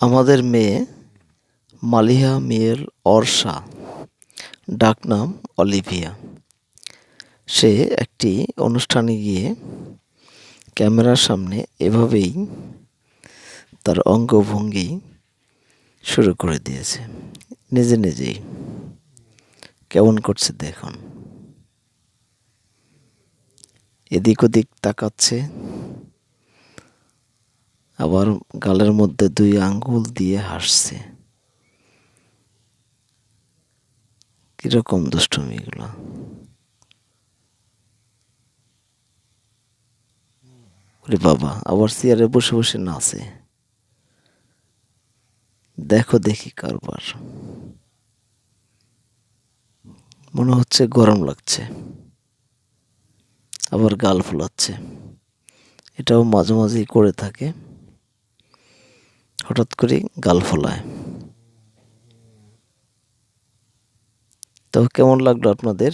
আমাদের মেয়ে মালিহা মিয়েল অর্ষা, ডাকনাম অলিভিয়া। সে একটি অনুষ্ঠানে গিয়ে ক্যামেরার সামনে এভাবেই তার অঙ্গভঙ্গি শুরু করে দিয়েছে। নিজে নিজেই কেমন করছে দেখুন। এদিক ওদিক তাকাচ্ছে। আবার গালের মধ্যে দুই আঙ্গুল দিয়ে হাসছে। কীরকম দুষ্টুমি এগুলো? বাবা, আবার চেয়ারে বসে বসে নাচে। দেখো দেখি কারবার। মনে হচ্ছে গরম লাগছে। আবার গাল ফোলাচ্ছে। এটাও মাঝে মাঝেই করে থাকে। হঠাৎ করে গাল ফলায়। তো কেমন লাগল আপনাদের?